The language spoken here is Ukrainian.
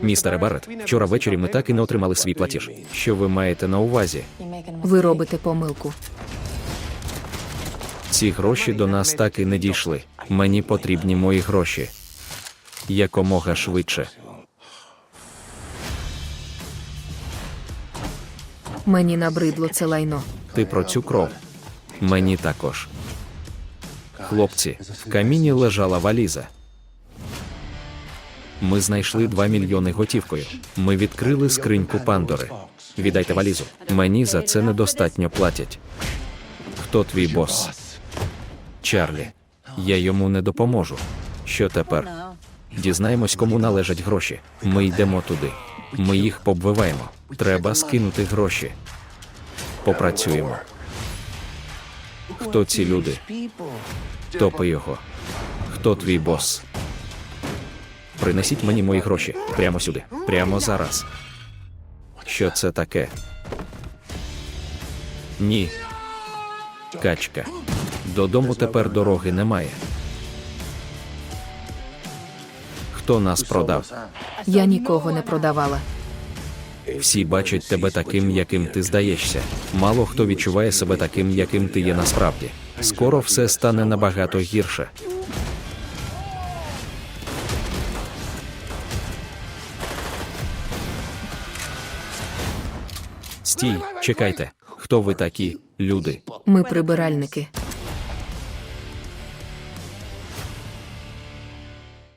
Містере Баррет, вчора ввечері ми так і не отримали свій платіж. Що ви маєте на увазі? Ви робите помилку. Ці гроші до нас так і не дійшли. Мені потрібні мої гроші. Якомога швидше. Мені набридло це лайно. Ти про цю кров. Мені також. Хлопці, в каміні лежала валіза. Ми знайшли 2 мільйони готівкою. Ми відкрили скриньку Пандори. Віддайте валізу. Мені за це недостатньо платять. Хто твій бос? Чарлі. Я йому не допоможу. Що тепер? Дізнаємось, кому належать гроші. Ми йдемо туди. Ми їх побвиваємо. Треба скинути гроші. Попрацюємо. Хто ці люди? Топи його. Хто твій бос? Принесіть мені мої гроші прямо сюди, прямо зараз. Що це таке? Ні. Качка. Додому тепер дороги немає. Хто нас продав? Я нікого не продавала. Всі бачать тебе таким, яким ти здаєшся. Мало хто відчуває себе таким, яким ти є насправді. Скоро все стане набагато гірше. Стій, чекайте. Хто ви такі, люди? Ми прибиральники.